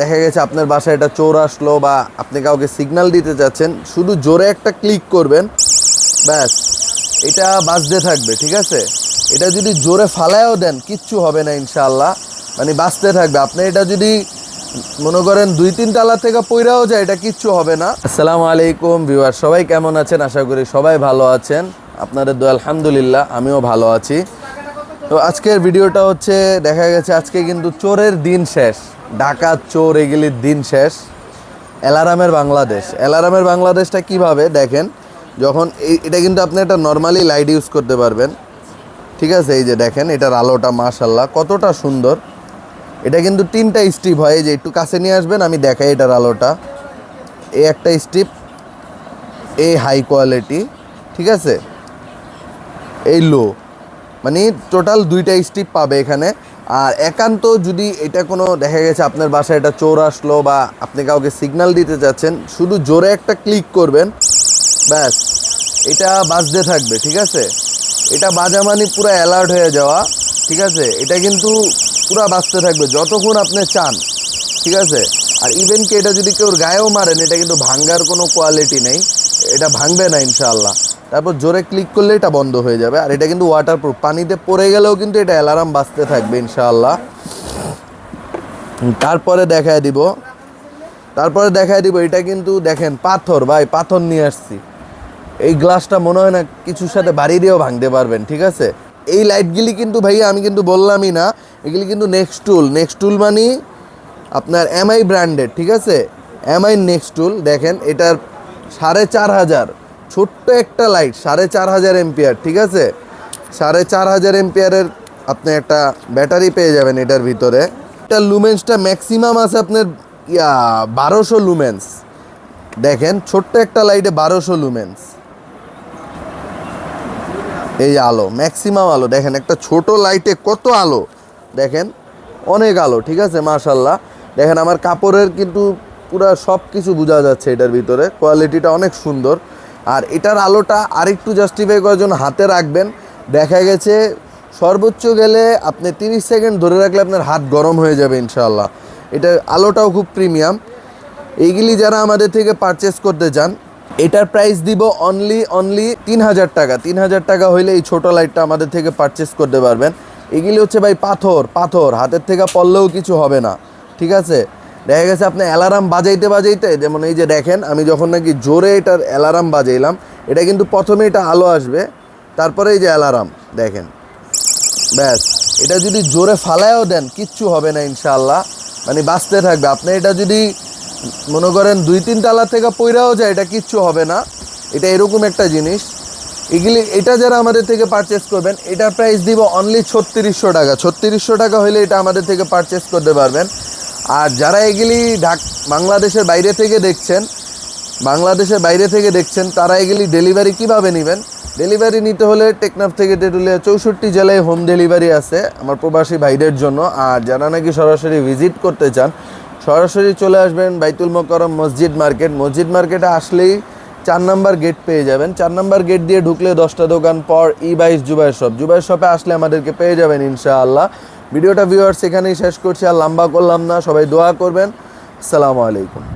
দেখা গেছে আপনার বাসায় এটা চোর আসলো বা আপনি কাউকে সিগন্যাল দিতে যাচ্ছেন, শুধু জোরে একটা ক্লিক করবেন, ব্যাস। এটা বাজতে থাকবে, ঠিক আছে? এটা যদি জোরে ফালায়ও দেন, কিচ্ছু হবে না ইনশাল্লাহ মানে বাঁচতে থাকবে। আপনি এটা যদি মনে করেন দুই, তিন তালা থেকে পইরাও যায়, এটা কিচ্ছু হবে না। আসসালামু আলাইকুম ভিউয়ার সবাই কেমন আছেন? আশা করি সবাই ভালো আছেন। আপনাদের দোয়া, আলহামদুলিল্লাহ, আমিও ভালো আছি। তো আজকের ভিডিওটা হচ্ছে, দেখা গেছে আজকে কিন্তু চোরের দিন শেষ। ডাকাত, চোর, এগুলির দিন শেষ। অ্যালারামের বাংলাদেশ। অ্যালারামের বাংলাদেশটা কীভাবে? দেখেন, যখন এটা কিন্তু আপনি একটা নর্মালি লাইট ইউজ করতে পারবেন। ঠিক আছে? এই যে দেখেন, এটার আলোটা মাশাল্লাহ কতটা সুন্দর। এটা কিন্তু তিনটা স্টিপ হয়। যে একটু কাছে নিয়ে আসবেন, আমি দেখাই এটার আলোটা। এই একটা স্টিপ এই হাই কোয়ালিটি ঠিক আছে? এই লো মানে টোটাল দুইটা স্টিপ পাবে এখানে। আর একান্ত যদি এটা কোনো দেখা গেছে আপনার বাসায় এটা চোর আসলো বা আপনি কাউকে সিগন্যাল দিতে চাচ্ছেন শুধু জোরে একটা ক্লিক করবেন, ব্যাস, এটা বাজতে থাকবে, ঠিক আছে? এটা বাজা মানে পুরো অ্যালার্ট হয়ে যাওয়া, ঠিক আছে? এটা কিন্তু পুরো বাজতে থাকবে, যতক্ষণ আপনি চান, ঠিক আছে? আর ইভেন কি এটা যদি কেউ গায়েও মারেন, এটা কিন্তু ভাঙ্গার কোনো কোয়ালিটি নেই, এটা ভাঙবে না ইনশাআল্লাহ। তারপর জোরে ক্লিক করলে এটা বন্ধ হয়ে যাবে। আর এটা কিন্তু ওয়াটারপ্রুফ পানিতে পড়ে গেলেও কিন্তু এটা অ্যালার্ম বাজতে থাকবে, ইনশাআল্লাহ। তারপরে দেখায় দিব। তারপরে দেখায় দিব, এটা কিন্তু দেখেন পাথর, ভাই, পাথর নিয়ে আসছি। এই গ্লাসটা মনে হয় না কিছুর সাথে বাড়ি দিয়েও ভাঙতে পারবেন, ঠিক আছে? এই লাইটগুলি কিন্তু ভাইয়া আমি কিন্তু বললামই না, এগুলি কিন্তু নেক্সট টুল নেক্সট টুল মানে আপনার এমআই ব্র্যান্ডেড ঠিক আছে? এমআই নেক্সট টুল দেখেন, এটার সাড়ে চার হাজার। ছোট্ট একটা লাইট সাড়ে চার হাজার এম্পিয়ার, ঠিক আছে? সাড়ে চার হাজার এম্পিয়ারের আপনি একটা ব্যাটারি পেয়ে যাবেন এটার ভিতরে। এটা লুমেন্সটা ম্যাক্সিমাম আছে আপনার, ইয়া, বারোশো লুমেন্স দেখেন, ছোট্ট একটা লাইটে বারোশো লুমেন্স এই আলো ম্যাক্সিমাম আলো। দেখেন, একটা ছোট লাইটে কত আলো? দেখেন, অনেক আলো, ঠিক আছে মাশাল্লাহ দেখেন, আমার কাপড়ের কিন্তু পুরো সব কিছু বোঝা যাচ্ছে এটার ভিতরে। কোয়ালিটিটা অনেক সুন্দর। আর এটার আলোটা আরেকটু জাস্টিফাই করার জন্য হাতে রাখবেন। দেখা গেছে, সর্বোচ্চ গেলে আপনি তিরিশ সেকেন্ড ধরে রাখলে আপনার হাত গরম হয়ে যাবে ইনশাল্লাহ এটা আলোটাও খুব প্রিমিয়াম এইগুলি যারা আমাদের থেকে পারচেস করতে চান, এটার প্রাইস দিব অনলি অনলি তিন হাজার টাকা। তিন হাজার টাকা হইলে এই ছোটো লাইটটা আমাদের থেকে পারচেস করতে পারবেন। এগুলি হচ্ছে ভাই পাথর পাথর। হাতের থেকে পড়লেও কিছু হবে না। ঠিক আছে? দেখা গেছে আপনি অ্যালার্ম বাজাইতে বাজাইতে, যেমন এই যে দেখেন, আমি যখন নাকি জোরে এটার অ্যালার্ম বাজাইলাম, এটা কিন্তু প্রথমে এটা আলো আসবে, তারপরে এই যে অ্যালার্ম, দেখেন। ব্যাস, এটা যদি জোরে ফালায়ও দেন, কিচ্ছু হবে না ইনশাল্লাহ মানে বাঁচতে থাকবে। আপনি এটা যদি, মনে করেন দুই, তিন তালা থেকে পইরাও যায়, এটা কিচ্ছু হবে না। এটা এরকম একটা জিনিস। এগুলি, এটা যারা আমাদের থেকে পারচেস করবেন এটার প্রাইস দিব অনলি ছত্রিশশো টাকা। ছত্রিশশো টাকা হলে এটা আমাদের থেকে পারচেস করতে পারবেন। আর যারা এগুলি ঢাক, বাংলাদেশের বাইরে থেকে দেখছেন, বাংলাদেশের বাইরে থেকে দেখছেন, তারা এগুলি ডেলিভারি কীভাবে নেবেন? ডেলিভারি নিতে হলে টেকনাফ থেকে টেটুলিয়া চৌষট্টি জেলায় হোম ডেলিভারি আছে আমার প্রবাসী ভাইদের জন্য। আর যারা নাকি সরাসরি ভিজিট করতে চান, সরাসরি চলে আসবেন বাইতুল মোকরম মসজিদ মার্কেট। মসজিদ মার্কেটে আসলেই চার নাম্বার গেট পেয়ে যাবেন। চার নাম্বার গেট দিয়ে ঢুকলে দশটা দোকান পর ই বাইশ জুবাইর শপ জুবাইর শপে আসলে আমাদেরকে পেয়ে যাবেন ইনশাআল্লাহ। ভিডিওটা ভিউয়ার্স এখানেই শেষ করছি আর লম্বা করলাম না সবাই দোয়া করবেন। আসসালামু আলাইকুম।